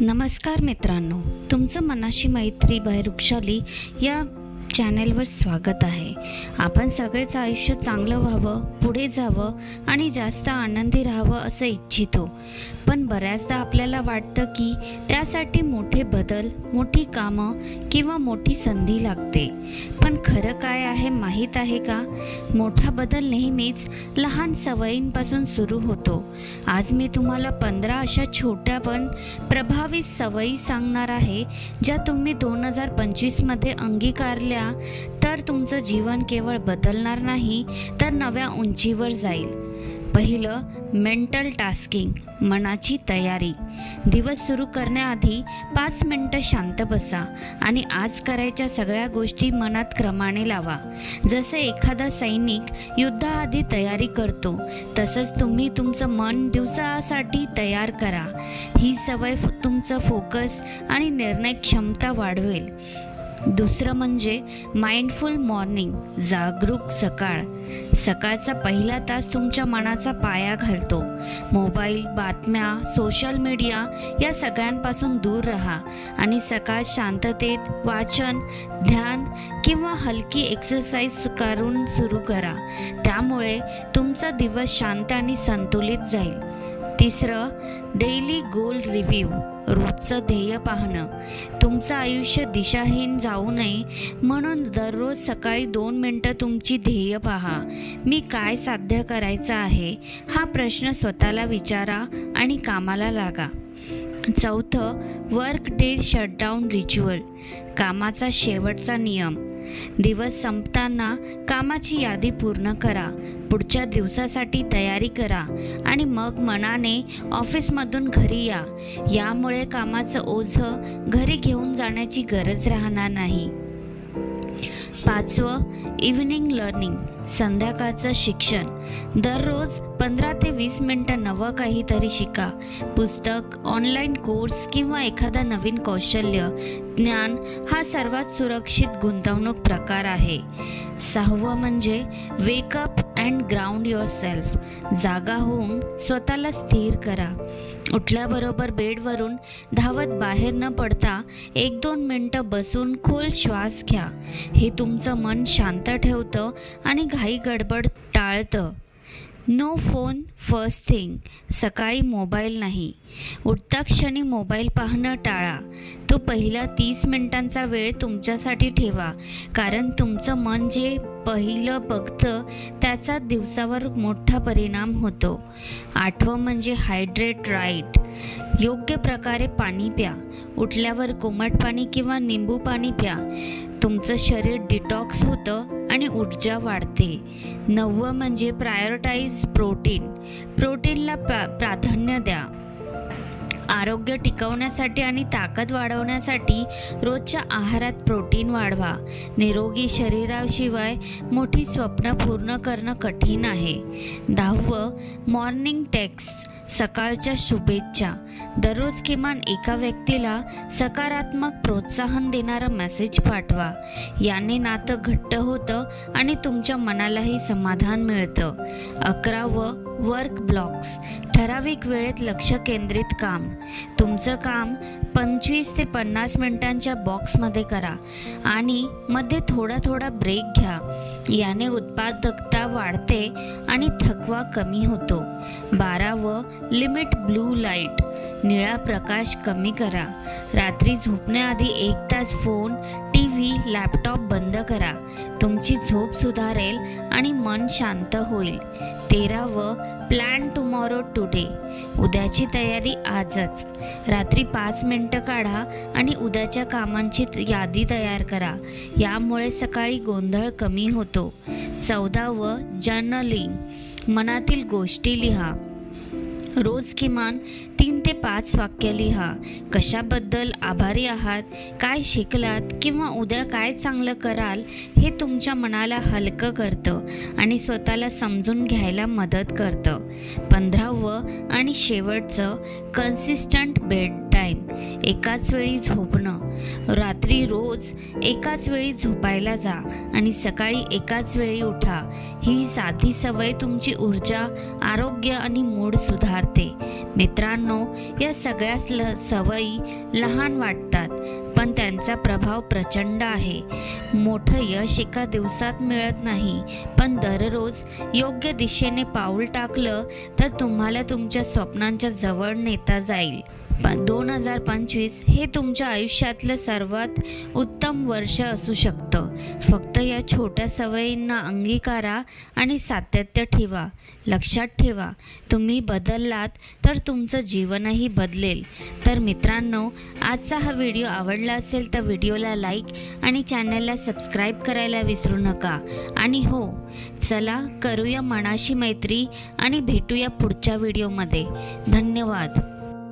नमस्कार मित्रांनो तुमचं मनाशी मैत्री बाय वृक्षाली या चॅनेलवर स्वागत आहे. आपण सगळेच आयुष्य चांगलं व्हावं पुढे जावं आणि जास्त आनंदी राहावं असं इच्छितो. पण बऱ्याचदा आपल्याला वाटतं की त्यासाठी मोठे बदल मोठी कामं किंवा मोठी संधी लागते. पण खरं काय आहे माहीत आहे का? मोठा बदल नेहमीच लहान सवयींपासून सुरू होतो. आज मी तुम्हाला पंधरा अशा छोट्या पण प्रभावी सवयी सांगणार आहे ज्या तुम्ही दोन हजार पंचवीसमध्ये अंगीकारल्या तर तुमचं जीवन केवळ बदलणार नाही तर नव्या उंचीवर जाईल. पहिलं मेंटल टास्किंग मनाची तयारी. दिवस सुरू करण्याआधी पाच मिनटं शांत बसा आणि आज करायच्या सगळ्या गोष्टी मनात क्रमाने लावा. जसे एखादा सैनिक युद्धाआधी तयारी करतो तसंच तुम्ही तुमचं मन दिवसासाठी तयार करा. ही सवय तुमचं फोकस आणि निर्णय क्षमता वाढवेल. दुसरं म्हणजे माइंडफुल मॉर्निंग जागरूक सकाळ. सकाळचा पहिला तास तुमच्या मनाचा पाया घालतो. मोबाईल बातम्या सोशल मीडिया या सगळ्यांपासून दूर राहा आणि सकाळ शांततेत वाचन ध्यान किंवा हलकी एक्सरसाइज करून सुरू करा. त्यामुळे तुमचा दिवस शांत आणि संतुलित जाईल. तिसरं डेली गोल रिव्ह्यू रोजचं ध्येय पाहणं. तुमचं आयुष्य दिशाहीन जाऊ नये म्हणून दररोज सकाळी दोन मिनटं तुमची ध्येय पहा. मी काय साध्य करायचं आहे हा प्रश्न स्वतःला विचारा आणि कामाला लागा. चौथं वर्क डे शटडाऊन रिच्युअल कामाचा शेवटचा नियम. दिवस संपताना कामाची यादी पूर्ण करा. पुढच्या दिवसासाठी तयारी करा आणि मग मनाने ऑफिसमधून घरी या. यामुळे कामाचं ओझं घरी घेऊन जाण्याची गरज राहणार नाही. पाचवं इव्हनिंग लर्निंग संध्याकाळचं शिक्षण. दररोज पंधरा ते वीस मिनटं नवं काहीतरी शिका. पुस्तक ऑनलाईन कोर्स किंवा एखादा नवीन कौशल्य. ज्ञान हा सर्वात सुरक्षित गुंतवणूक प्रकार आहे. सहावं म्हणजे wake up and ground yourself जागा होऊन स्वतःला स्थिर करा. उठल्याबरोबर बेडवरून धावत बाहेर न पडता एक दोन मिनटं बसून खोल श्वास घ्या. हे तुमचं मन शांत ठेवतं आणि घाई गडबड टाळतं. No phone first thing. सकाळी मोबाईल नाही. उठता क्षणी मोबाईल पाहणं टाळा. तो पहिला तीस मिनिटांचा वेळ तुमच्यासाठी ठेवा. कारण तुमचं मन जे पहिलं बघतं त्याचा दिवसावर मोठा परिणाम होतो. आठवं म्हणजे हायड्रेट राईट योग्य प्रकारे पाणी प्या. उठल्यावर कोमट पाणी किंवा निंबू पाणी प्या. तुमचं शरीर डिटॉक्स होतं आणि ऊर्जा वाढते. नववं म्हणजे प्रायोरिटाईज प्रोटीन प्रोटीनला प्रा प्राधान्य द्या. आरोग्य टिकवण्यासाठी आणि ताकद वाढवण्यासाठी रोजच्या आहारात प्रोटीन वाढवा. निरोगी शरीराशिवाय मोठी स्वप्न पूर्ण करणं कठीण आहे. दहावं मॉर्निंग टेक्स्ट सकाळच्या शुभेच्छा. दररोज किमान एका व्यक्तीला सकारात्मक प्रोत्साहन देणारा मेसेज पाठवा. याने नातं घट्ट होतं आणि तुमच्या मनालाही समाधान मिळतं. अकरावं वर्क ब्लॉक्स ठराविक वेळेत लक्ष केंद्रित काम. तुमचं काम पंचवीस ते पन्नास मिनिटांच्या बॉक्समध्ये करा आणि मध्ये थोडा थोडा ब्रेक घ्या. याने उत्पादकता वाढते आणि थकवा कमी होतो. बारावं लिमिट ब्लू लाइट निळा प्रकाश कमी करा. रात्री झोपण्याआधी एक तास फोन टी व्ही लॅपटॉप बंद करा. तुमची झोप सुधारेल आणि मन शांत होईल. तेरावं प्लॅन टुमॉरो टुडे. उद्याची तयारी आजच. रात्री पाच मिनटं काढा आणि उद्याच्या कामांची यादी तयार करा. यामुळे सकाळी गोंधळ कमी होतो. चौदावं जर्नलिंग. मनातील गोष्टी लिहा. रोज किमान तीन ते पाच वाक्य लिहा. कशाबद्दल आभारी आहात? काय शिकलात? किंवा उद्या काय चांगलं कराल? हे तुमच्या मनाला हलकं करतं आणि स्वतःला समजून घ्यायला मदत करतं. पंधरा पंधरावं आणि शेवटचं कन्सिस्टंट बेड टाईम एकाच वेळी झोपणं. रात्री रोज एकाच वेळी झोपायला जा आणि सकाळी एकाच वेळी उठा. ही साधी सवय तुमची ऊर्जा आरोग्य आणि मूड सुधारते. मित्रांनो या सगळ्या ल सवयी लहान वाटतात. पण त्यांचा प्रभाव प्रचंड आहे. मोठं यश एका दिवसात मिळत नाही पण दररोज योग्य दिशेने पाऊल टाकलं तर तुम्हाला तुमच्या स्वप्नांच्या जवळ नेता जाईल. दोन हजार पंचवीस हे तुमच्या आयुष्यातलं सर्वात उत्तम वर्ष असू शकतं. फक्त या छोट्या सवयींना अंगीकारा आणि सातत्य ठेवा. लक्षात ठेवा तुम्ही बदललात तर तुमचं जीवनही बदलेल. तर मित्रांनो आजचा हा व्हिडिओ आवडला असेल तर व्हिडिओला लाईक आणि चॅनलला सबस्क्राईब करायला विसरू नका. आणि हो चला करूया मनाशी मैत्री आणि भेटूया पुढच्या व्हिडिओमध्ये. धन्यवाद.